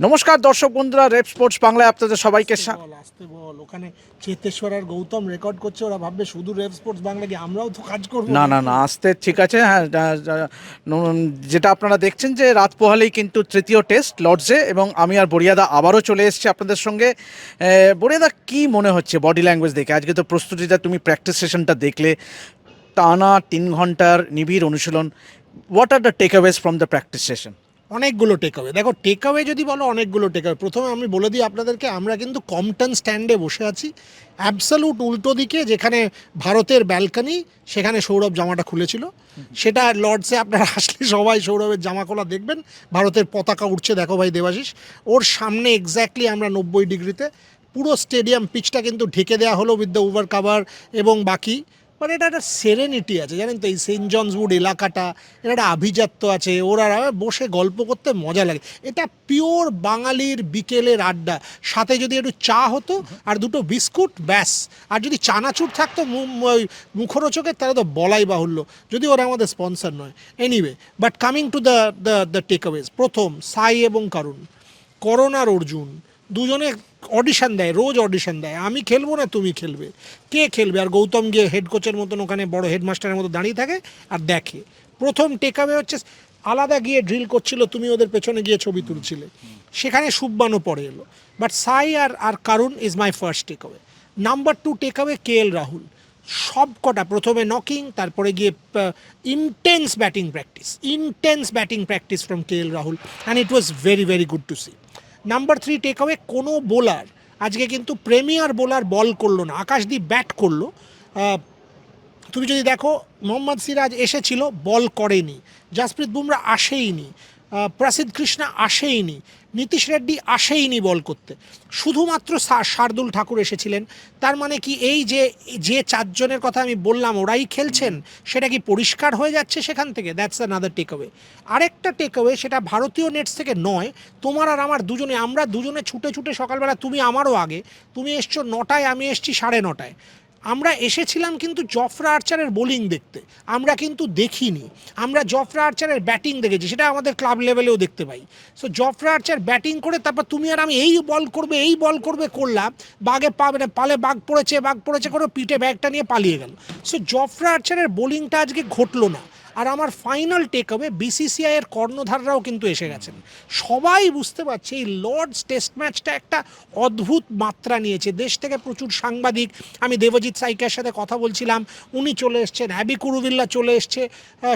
নমস্কার দর্শক বন্ধুরা রেপ স্পোর্টস বাংলায় আপনাদের সবাইকে স্বা- আসতে বল ওখানে চেতেশ্বর আর গৌতম রেকর্ড করছে ওরা ভাববে শুধু রেভ স্পোর্টস বাংলা কি আমরাও তো কাজ করব না না না আসতে ঠিক আছে হ্যাঁ যেটা আপনারা দেখছেন যে রাত পোহালেই কিন্তু তৃতীয় টেস্ট লর্ডসে এবং আমি আর বরিয়াদা আবারও চলে এসেছি আপনাদের সঙ্গে। বরিয়াদা কি মনে হচ্ছে বডি ল্যাঙ্গুয়েজ দেখে? আজকে তো প্রস্তুতিটা তুমি প্র্যাকটিস সেশনটা দেখলে টানা তিন ঘণ্টার নিবিড় অনুশীলন। What are the takeaways from the practice session অনেকগুলো টেক অ্যাওয়ে দেখো টেক অ্যাওয়ে যদি বলো, অনেকগুলো টেক অ্যাওয়ে প্রথমে আমি বলে দিই আপনাদেরকে, আমরা কিন্তু কমটন স্ট্যান্ডে বসে আছি। অ্যাবসলুট উল্টো দিকে যেখানে ভারতের ব্যালকানি সেখানে সৌরভ জামাটা খুলেছিল। সেটা লর্ডসে আপনারা আসলে সবাই সৌরভের জামা খোলা দেখবেন। ভারতের পতাকা উঠছে দেখো ভাই দেবাশিস। ওর সামনে এক্স্যাক্টলি আমরা নব্বই ডিগ্রিতে। পুরো স্টেডিয়াম পিচটা কিন্তু ঢেকে দেওয়া হলো উইথ দ্য ওভার কাভার এবং বাকি। বাট এটা একটা সেরেনিটি আছে, জানেন তো? এই সেন্ট জনসউড এলাকাটা এটা একটা আভিজাত্য আছে, ওরা বসে গল্প করতে মজা লাগে। এটা পিওর বাঙালির বিকেলের আড্ডা। সাথে যদি একটু চা হতো আর দুটো বিস্কুট, ব্যাস। আর যদি চানাচুর থাকতো মুখরোচকের, তাহলে তো বলাই বাহুল্য। যদি ওরা আমাদের স্পন্সর নয়। Anyway but coming to the the the takeaways প্রথম, সাই এবং কারুন। করোনার অর্জুন। দুজনে অডিশন দেয়, রোজ অডিশন দেয়। আমি খেলব না, তুমি খেলবে। কে খেলবে? আর গৌতম গিয়ে হেড কোচের মতন ওখানে বড় হেডমাস্টারের মতো দাঁড়িয়ে থাকে আর দেখে। প্রথম টেকআওয়ে হচ্ছে আলাদা গিয়ে ড্রিল করছিল, তুমি ওদের পেছনে গিয়ে ছবি তুলছিলে। সেখানে সুব্বানও পরে এলো। বাট সাই আর আর Karun is my first takeaway number two takeaway K L Rahul. সব কটা, প্রথমে নকিং তারপরে গিয়ে intense batting practice intense batting practice from K L Rahul. And it was very very good to see number three takeaway কোনো bowler আজকে কিন্তু premier bowler ball করল না, আকাশদীপ ব্যাট করল। তুমি যদি দেখো, মোহাম্মদ সিরাজ এসেছিল বল করেনি। জাসপ্রীত বুমরা আসেইনি। প্রসিদ্ধ কৃষ্ণা আসেইনি, নীতিশ রেড্ডি আসেইনি বল করতে। শুধুমাত্র শার্দুল ঠাকুর এসেছিলেন। তার মানে কি এই যে যে চারজনের কথা আমি বললাম, ওরাই খেলছেন, সেটা কি পরিষ্কার হয়ে যাচ্ছে সেখান থেকে? দ্যাটস আনাদার টেক অ্যাওয়ে আরেকটা টেক অ্যাওয়ে সেটা ভারতীয় নেটস থেকে নয়, তোমার আর আমার দুজনে, আমরা দুজনে ছুটে ছুটে সকালবেলা, তুমি আমারও আগে, তুমি এসছো নটায়, আমি এসছি সাড়ে নটায়। আমরা এসেছিলাম কিন্তু জফরা আর্চারের বোলিং দেখতে। আমরা কিন্তু দেখিনি। আমরা জফরা আর্চারের ব্যাটিং দেখেছি, সেটা আমাদের ক্লাব লেভেলেও দেখতে পাই। সো জফরা আর্চার ব্যাটিং করে তারপর তুমি আর আমি এই বল করবে, এই বল করবে করলাম বাঘে পা মানে পালে বাঘ পড়েছে বাঘ পড়েছে করে পিঠে ব্যাগটা নিয়ে পালিয়ে গেল। সো জফরা আর্চারের বোলিংটা আজকে ঘটলো না। আর আমার ফাইনাল টেক হবে বিসিসিআই এর কর্ণধাররাও কিন্তু এসে গেছেন। সবাই বুঝতে পারছে এই লর্ডস টেস্ট ম্যাচটা একটা অদ্ভুত মাত্রা নিয়েছে। দেশ থেকে প্রচুর সাংবাদিক, আমি দেবজিৎ সাইকের সাথে কথা বলছিলাম, উনি চলে এসছেন অ্যাবি কুরুবিল্লা চলে এসছে।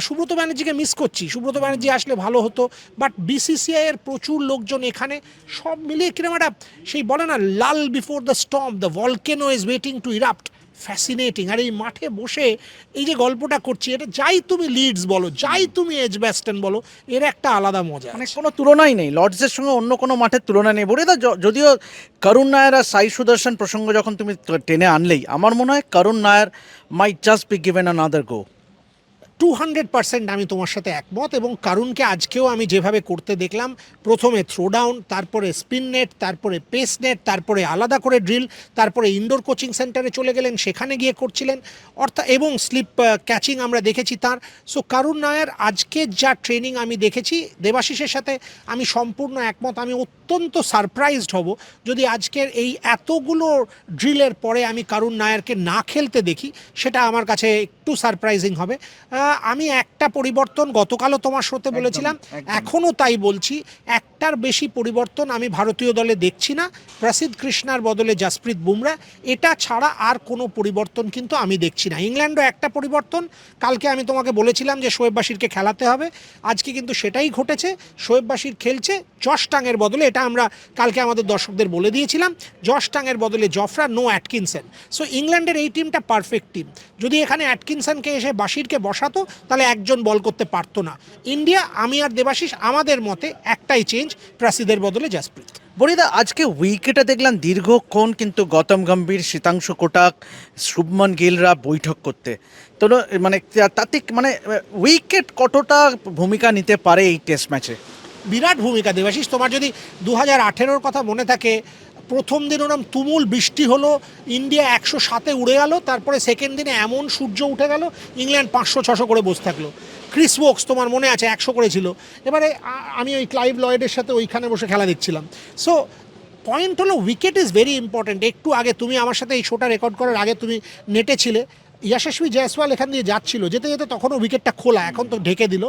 সুব্রত ব্যানার্জিকে মিস করছি, সুব্রত ব্যানার্জি আসলে ভালো হতো বাট বিসিসিআই এর প্রচুর লোকজন এখানে, সব মিলিয়ে কীরকম একটা, সেই বলে না লাল before the storm the volcano is waiting to erupt fascinating আর এই মাঠে বসে এই যে গল্পটা করছি এটা যাই তুমি লিডস বলো যাই তুমি এজ ব্যাস্টেন বলো এর একটা আলাদা মজা মানে কোনো তুলনাই নেই। লর্ডসের সঙ্গে অন্য কোনো মাঠের তুলনা নেই। বলে যদিও করুণ নায়ার আর সাই সুদর্শন প্রসঙ্গ যখন তুমি টেনে আনলেই আমার মনে হয় Karun Nair may just be given another go to hundred percent আমি তোমার সাথে একমত এবং কারুনকে আজকেও আমি যেভাবে করতে দেখলাম, প্রথমে থ্রো ডাউন তারপরে স্পিন নেট তারপরে পেস নেট তারপরে আলাদা করে ড্রিল তারপরে ইনডোর কোচিং সেন্টারে চলে গেলেন, সেখানে গিয়ে করছিলেন। অর্থাৎ এবং স্লিপ ক্যাচিং আমরা দেখেছি তার। সো কারুন নায়ার, আজকে যা ট্রেনিং আমি দেখেছি, দেবাশিসের সাথে আমি সম্পূর্ণ একমত। আমি অত্যন্ত সারপ্রাইজড হব যদি আজকের এই এতগুলো ড্রিলের পরে আমি কারুন নায়ারকে না খেলতে দেখি, সেটা আমার কাছে একটু সারপ্রাইজিং হবে। আমি একটা পরিবর্তন গতকালও তোমার শোতে বলেছিলাম এখনও তাই বলছি একটার বেশি পরিবর্তন আমি ভারতীয় দলে দেখছি না। প্রসিদ্ধ কৃষ্ণার বদলে জাসপ্রীত বুমরা। এটা ছাড়া আর কোনো পরিবর্তন কিন্তু আমি দেখছি না। ইংল্যান্ডও একটা পরিবর্তন। কালকে আমি তোমাকে বলেছিলাম যে শোয়েব বাসিরকে খেলাতে হবে। আজকে কিন্তু সেটাই ঘটেছে। শোয়েব বাসির খেলছে জশ টাঙের বদলে। এটা আমরা কালকে আমাদের দর্শকদের বলে দিয়েছিলাম। জশ টাঙের বদলে জফরা, নো অ্যাটকিনসন। সো ইংল্যান্ডের এই টিমটা পারফেক্ট টিম যদি এখানে অ্যাটকিনসনকে এসে বাসিরকে বসাতো, তাহলে একজন বল করতে পারতো না। ইন্ডিয়া, আমি আর দেবাশিস, আমাদের মতে একটাই চেঞ্জ প্রাসিদের বদলে জাসপ্রীত। বরিদা আজকে উইকেটে দেখলাম দীর্ঘক্ষণ কিন্তু গৌতম গম্ভীর, শীতাংশ কোটাক, শুভমন গিলরা বৈঠক করতে। তো মানে তাতে মানে উইকেট কতটা ভূমিকা নিতে পারে এই টেস্ট ম্যাচে? বিরাট ভূমিকা দেবাশিস, তোমার যদি দু হাজার কথা মনে থাকে প্রথম দিন ওরম তুমুল বৃষ্টি হলো, ইন্ডিয়া একশো সাতে উড়ে গেল, তারপরে সেকেন্ড দিনে এমন সূর্য উঠে গেল, ইংল্যান্ড পাঁচশো, ছশো করে বসে থাকল। ক্রিস ওক্স তোমার মনে আছে, একশো করেছিল। এবারে আমি ওই ক্লাইভ লয়েডের সাথে ওইখানে বসে খেলা দেখছিলাম। সো পয়েন্ট হলো উইকেট ইজ ভেরি ইম্পর্ট্যান্ট একটু আগে তুমি আমার সাথে এই শোটা রেকর্ড করার আগে তুমি নেটে ছিলে। ইয়াশস্বী জয়সওয়াল এখান দিয়ে যাচ্ছিল যেতে যেতে তখনও উইকেটটা খোলা এখন তো ঢেকে দিল।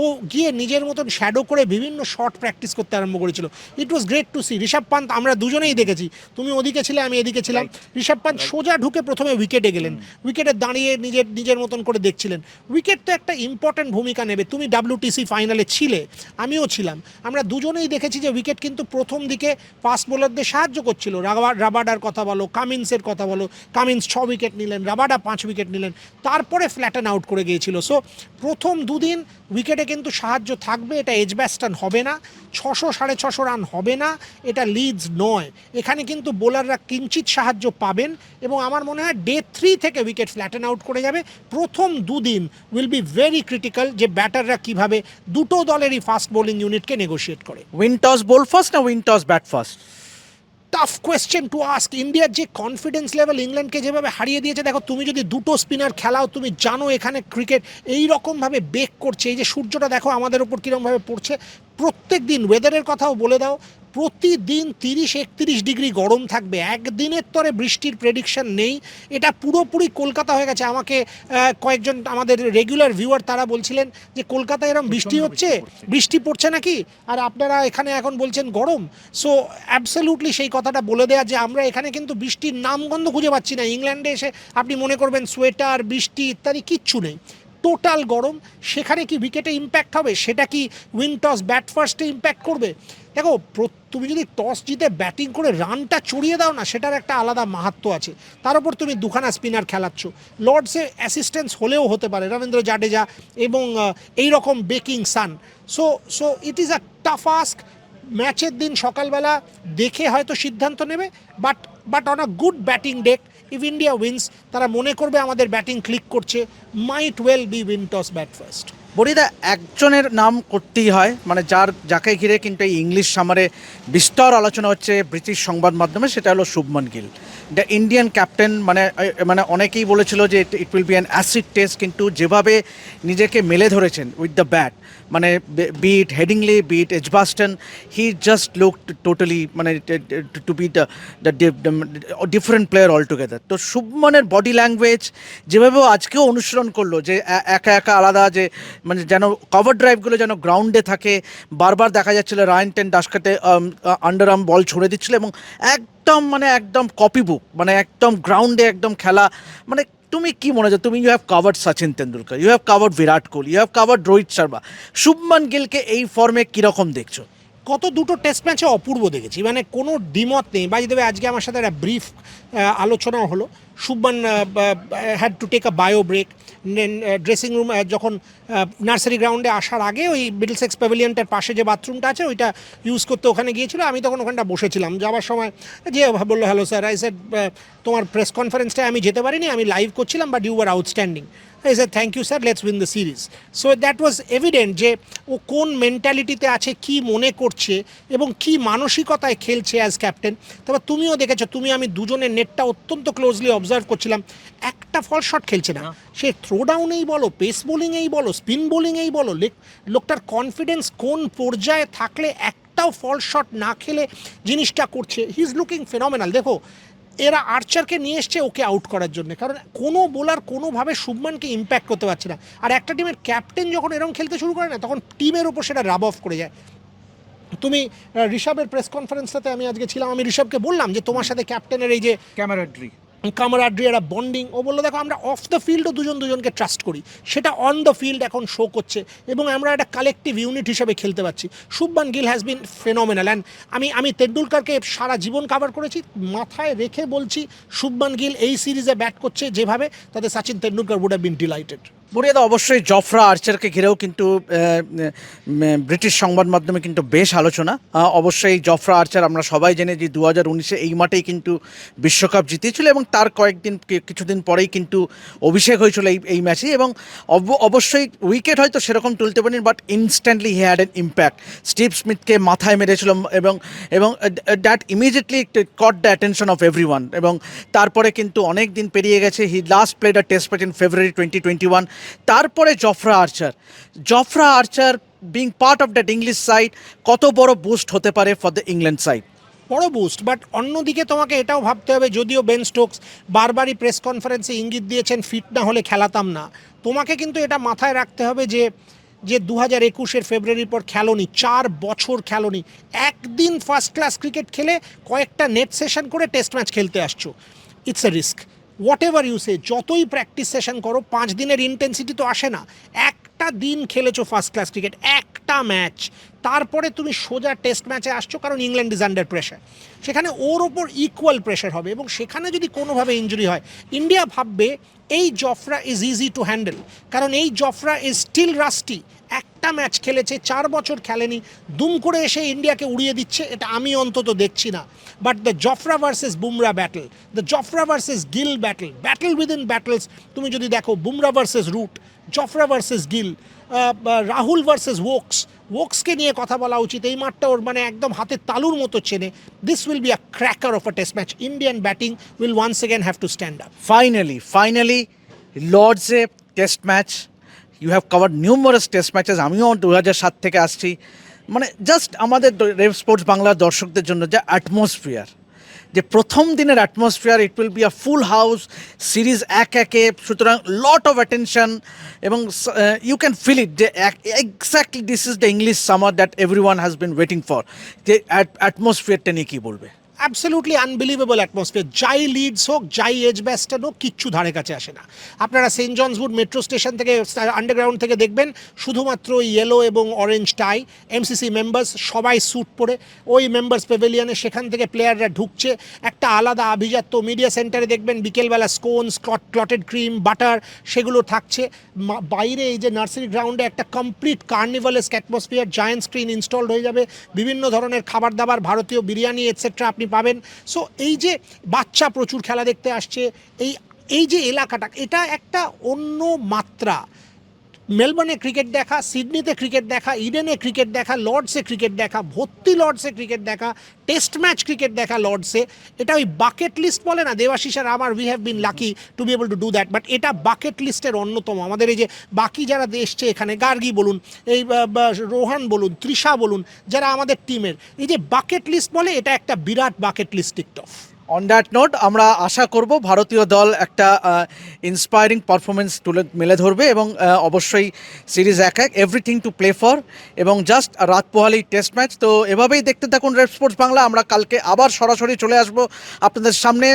ও গিয়ে নিজের মতন শ্যাডো করে বিভিন্ন শট প্র্যাকটিস করতে আরম্ভ করেছিল। It was great to see Rishabh Pant আমরা দুজনেই দেখেছি। তুমি ওদিকে ছিলে আমি এদিকে ছিলাম। ঋষভ পান্ত সোজা ঢুকে প্রথমে উইকেটে গেলেন। উইকেটে দাঁড়িয়ে নিজের নিজের মতন করে দেখছিলেন। উইকেট তো একটা ইম্পর্ট্যান্ট ভূমিকা নেবে। তুমি ডাব্লিউটিসি ফাইনালে ছিলে আমিও ছিলাম। আমরা দুজনেই দেখেছি যে উইকেট কিন্তু প্রথম দিকে ফাস্ট বোলারদের সাহায্য করছিল। রাবা রাবাডার কথা বলো কামিন্সের কথা বলো কামিন্স ছ উইকেট নিলেন রাবাডা পাঁচ উইকেট নিলেন। তারপরে ফ্ল্যাটেন আউট করে গিয়েছিল। সো প্রথম দুদিন উইকেটে কিন্তু সাহায্য থাকবে। এটা এজ ব্যাস্টান হবে না। ছশো, সাড়ে ছশো রান হবে না। এটা লিডস নয়। এখানে কিন্তু বোলাররা কিঞ্চিত সাহায্য পাবেন এবং আমার মনে হয় ডে থ্রি থেকে উইকেট ফ্ল্যাটেন আউট করে যাবে। প্রথম দুদিন উইল বি ভেরি ক্রিটিক্যাল যে ব্যাটাররা কীভাবে দুটো দলেরই ফাস্ট বোলিং ইউনিটকে নেগোশিয়েট করে। উইন টস বোল ফার্স্ট না win toss bat first tough question to ask ইন্ডিয়ার যে কনফিডেন্স লেভেল ইংল্যান্ডকে যেভাবে হারিয়ে দিয়েছে, দেখো তুমি যদি দুটো স্পিনার খেলাও, তুমি জানো এখানে ক্রিকেট এই রকমভাবে বেক করছে। এই যে সূর্যটা দেখো আমাদের উপর কীরকমভাবে পড়ছে। প্রত্যেক দিন ওয়েদারের কথাও বলে দাও। প্রতিদিন তিরিশ একত্রিশ ডিগ্রি গরম থাকবে। একদিনের তরে বৃষ্টির প্রেডিকশন নেই। এটা পুরোপুরি কলকাতা হয়ে গেছে। আমাকে কয়েকজন আমাদের রেগুলার ভিউয়ার তারা বলছিলেন যে কলকাতায় এরকম বৃষ্টি হচ্ছে? বৃষ্টি পড়ছে। নাকি? আর আপনারা এখানে এখন বলছেন গরম। সো অ্যাবসলিউটলি সেই কথাটা বলে দেওয়া যে আমরা এখানে কিন্তু বৃষ্টির নামগন্ধ খুঁজে পাচ্ছি না। ইংল্যান্ডে এসে আপনি মনে করবেন সোয়েটার বৃষ্টি ইত্যাদি কিচ্ছু নেই। টোটাল গরম, সেখানে কি উইকেটে ইম্প্যাক্ট হবে? সেটা কি উইন টস ব্যাট ফার্স্টে ইম্প্যাক্ট করবে? দেখো তুমি যদি টস জিতে ব্যাটিং করে রানটা চড়িয়ে দাও না, সেটার একটা আলাদা মাহাত্ম আছে। তার উপর তুমি দুখানা স্পিনার খেলাচ্ছ। লর্ডসে অ্যাসিস্ট্যান্স হলেও হতে পারে, রবীন্দ্র জাডেজা এবং এই রকম baking sun so so it is a tough ask ম্যাচের দিন সকালবেলা দেখে হয়তো সিদ্ধান্ত নেবে but but on a good batting deck if India wins তারা মনে করবে আমাদের ব্যাটিং ক্লিক করছে might well be win toss bat first বরিদা একজনের নাম করতেই হয়। মানে যার যাকে ঘিরে কিন্তু এই ইংলিশ সামারে বিস্তর আলোচনা হচ্ছে ব্রিটিশ সংবাদ মাধ্যমে, সেটা হলো Shubman Gill. The Indian captain মানে মানে অনেকেই বলেছিল যে it will be an acid test, কিন্তু যেভাবে নিজেকে মেলে ধরেছেন উইথ দ্য ব্যাট মানে beat Headingley beat Edgbaston he just look totally মানে to be the different player all together তো শুভমনের বডি ল্যাঙ্গুয়েজ যেভাবে আজকেও অনুসরণ করল, যে একা একা আলাদা, যে মানে যেন কভার ড্রাইভগুলো যেন গ্রাউন্ডে থাকে। বারবার দেখা যাচ্ছিল Ryan ten Doeschate under arm ball ছড়ে দিচ্ছিল এবং একদম মানে একদম কপি বুক মানে একদম গ্রাউন্ডে একদম খেলা। মানে তুমি কি মনে হয় তুমি you have covered Sachin Tendulkar you have covered Virat Kohli you have covered Rohit Sharma Shubman গিলকে এই ফর্মে কীরকম দেখছ? কত দুটো টেস্ট ম্যাচে অপূর্ব দেখেছি। মানে কোনো দ্বিমত নেই। বাই দেবে আজকে আমার সাথে একটা ব্রিফ আলোচনা হলো। Shubman had to take a bio break dressing room যখন নার্সারি গ্রাউন্ডে আসার আগে ওই মিডলসেক্স প্যাভিলিয়নটার পাশে যে বাথরুমটা আছে, ওইটা ইউজ করতে ওখানে গিয়েছিল। আমি তখন ওখানটা বসেছিলাম। যাওয়ার সময় যে বলল হ্যালো স্যার আই সেড তোমার প্রেস কনফারেন্সটায় আমি যেতে পারিনি। আমি লাইভ করছিলাম but you are outstanding I said, thank you, sir. Let's win the series so that was evident যে ও কোন মেন্টালিটিতে আছে কি মনে করছে এবং কি মানসিকতায় খেলছে অ্যাজ ক্যাপ্টেন তারপর তুমিও দেখেছ তুমি আমি দুজনের নেটটা অত্যন্ত ক্লোজলি অবজার্ভ করছিলাম। একটা ফল শট খেলছে না। সে থ্রো ডাউনেই বলো পেস বোলিংয়েই বলো স্পিন বোলিংয়েই বলো লেক- লোকটার কনফিডেন্স কোন পর্যায়ে থাকলে একটাও ফল শট না খেলে জিনিসটা করছে। হি ইজ লুকিং ফেনমেনাল দেখো এরা আর্চারকে নিয়ে এসছে ওকে আউট করার জন্য। কারণ কোনো বোলার কোনোভাবে শুভমানকে ইম্প্যাক্ট করতে পারছে না। আর একটা টিমের ক্যাপ্টেন যখন এরকম খেলতে শুরু করে না, তখন টিমের ওপর সেটা রাব অফ করে যায়। তুমি ঋষভের প্রেস কনফারেন্সটাতে আমি আজকে ছিলাম, আমি ঋষভকে বললাম যে তোমার সাথে ক্যাপ্টেনের এই যে ক্যামেরাড্রি কামারাড্রি একটা বন্ডিং ও বলল, দেখো, আমরা অফ দ্য ফিল্ডও দুজন দুজনকে ট্রাস্ট করি। সেটা অন দ্য ফিল্ড এখন শো করছে এবং আমরা একটা কালেকটিভ ইউনিট হিসেবে খেলতে পারছি। Shubman Gill has been phenomenal and আমি আমি তেন্ডুলকারকে সারা জীবন কাভার করেছি। মাথায় রেখে বলছি, শুভমান গিল এই সিরিজে ব্যাট করছে যেভাবে, তাতে Sachin Tendulkar would have been delighted বরিয়াদা অবশ্যই জফরা আর্চারকে ঘিরেও কিন্তু ব্রিটিশ সংবাদ মাধ্যমে কিন্তু বেশ আলোচনা। অবশ্যই জফরা আর্চার আমরা সবাই জেনে যে দু হাজার উনিশে এই মাঠেই কিন্তু বিশ্বকাপ জিতিয়েছিল এবং তার কয়েকদিন কিছুদিন পরেই কিন্তু অভিষেক হয়েছিল এই এই ম্যাচে এবং অব- অবশ্যই উইকেট হয়তো সেরকম তুলতে পারেনি but instantly he had an impact Steve স্মিথকে মাথায় মেরেছিল এবং এবং that immediately caught the attention of every এবং তারপরে কিন্তু অনেক দিন পেরিয়ে গেছে। He last played test match in February twenty twenty one তারপরে Jofra Archer Jofra Archer being part of that English side কত বড় বুস্ট হতে পারে ফর দ্য ইংল্যান্ড সাইড বড় বুস্ট বাট অন্যদিকে তোমাকে এটাও ভাবতে হবে, যদিও বেন স্টোকস বারবারই প্রেস কনফারেন্সে ইঙ্গিত দিয়েছেন ফিট না হলে খেলাতাম না। তোমাকে কিন্তু এটা মাথায় রাখতে হবে যে যে দু হাজার একুশের ফেব্রুয়ারির পর খেলোনি, চার বছর খেলোনি, একদিন ফার্স্ট ক্লাস ক্রিকেট খেলে কয়েকটা নেট সেশন করে টেস্ট ম্যাচ খেলতে আসছো। It's a risk whatever you say যতই প্র্যাকটিস সেশন করো, পাঁচ দিনের ইন্টেন্সিটি তো আসে না। একটা দিন খেলেছো ফার্স্ট ক্লাস ক্রিকেট একটা ম্যাচ তারপরে তুমি সোজা টেস্ট ম্যাচে আসছো কারণ ইংল্যান্ড ইজ আন্ডার প্রেশার সেখানে ওর ওপর ইকুয়াল প্রেশার হবে এবং সেখানে যদি কোনোভাবে ইঞ্জুরি হয় ইন্ডিয়া ভাববে এই Jofra is easy to handle কারণ এই জফরা ইজ স্টিল রাস্টি একটা ম্যাচ খেলেছে, চার বছর খেলেনি, দুম করে এসে ইন্ডিয়াকে উড়িয়ে দিচ্ছে, এটা আমি অন্তত দেখছি না। But the Jofra versus Bumrah battle the Jofra versus Gill battle battle within battles তুমি যদি দেখো Bumrah versus Root Jofra versus Gill Rahul versus Woakes ওক্সকে নিয়ে কথা বলা উচিত। এই মাঠটা ওর মানে একদম হাতের তালুর মতো চেনে। This will be a cracker of a test match Indian batting will once again have to stand up finally finally লর্ডসে test match you have cover numerous test matches আমিও দু হাজার সাত থেকে আসছি। মানে জাস্ট আমাদের রেভ স্পোর্টস বাংলার দর্শকদের জন্য যে অ্যাটমসফিয়ার যে প্রথম দিনের atmosphere it will be a full house series এক একে, সুতরাং লট অফ অ্যাটেনশন এবং ইউ ক্যান ফিল ইট যে exactly this is the English summer that everyone has been waiting for যে অ্যাটমসফিয়ারটা নিয়ে কী বলবে? অ্যাবসলিউটলি আনবিলিভেবল অ্যাটমসফিয়ার যাই লিডস হোক যাই এজ ব্যাস্টার হোক, কিচ্ছু ধারে কাছে আসে না। আপনারা saint John's Wood metro station থেকে আন্ডারগ্রাউন্ড থেকে দেখবেন, শুধুমাত্র ইয়েলো এবং অরেঞ্জ টাই এমসিসি মেম্বার্স সবাই স্যুট পরে। ওই মেম্বার্স পেভেলিয়ানে সেখান থেকে প্লেয়াররা ঢুকছে। একটা আলাদা আভিজাত্য মিডিয়া সেন্টারে দেখবেন, বিকেলবেলা scones clot clotted cream butter সেগুলো থাকছে। বাইরে এই যে নার্সারি গ্রাউন্ডে একটা complete carnivalesque atmosphere giant screen installed হয়ে যাবে। বিভিন্ন ধরনের খাবার দাবার ভারতীয় বিরিয়ানি এটসেট্রা আপনি পাবেন। সো এই যে বাচ্চা প্রচুর খেলা দেখতে আসছে, এই এই যে এলাকাটা, এটা একটা অন্য মাত্রা। মেলবোর্নে ক্রিকেট দেখা, সিডনিতে ক্রিকেট দেখা, ইডেনে ক্রিকেট দেখা, লর্ডসে ক্রিকেট দেখা, ভর্তি লর্ডসে ক্রিকেট দেখা, টেস্ট ম্যাচ ক্রিকেট দেখা লর্ডসে। এটা ওই বাকেট লিস্ট বলে না, দেবাশিস আর আমার we have been lucky to be able to do that but এটা বাকেট লিস্টের অন্যতম। আমাদের এই যে বাকি যারা এসছে এখানে, গার্গি বলুন, এই রোহান বলুন, তৃষা বলুন, যারা আমাদের টিমের এই যে বাকেট লিস্ট বলে, এটা একটা বিরাট bucket list ticked off on that note আমরা আশা করব ভারতীয় দল একটা ইন্সপায়ারিং পারফরমেন্স তুলে, মেলে ধরবে এবং অবশ্যই সিরিজ এক এক এভরিথিং টু প্লে ফর এবং জাস্ট রাত পোহালেই টেস্ট ম্যাচ তো এভাবেই দেখতে থাকুন রেড স্পোর্টস বাংলা আমরা কালকে আবার সরাসরি চলে আসব আপনাদের সামনে।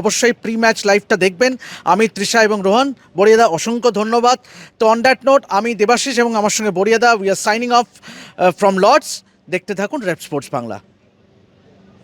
অবশ্যই প্রি ম্যাচ লাইভটা দেখবেন। আমি তৃষা এবং রোহন বরিয়াদা অসংখ্য ধন্যবাদ। তো অন দ্যাট নোট আমি দেবাশিস এবং আমার সঙ্গে বরিয়াদা we are signing off from Lord's দেখতে থাকুন রেড স্পোর্টস বাংলা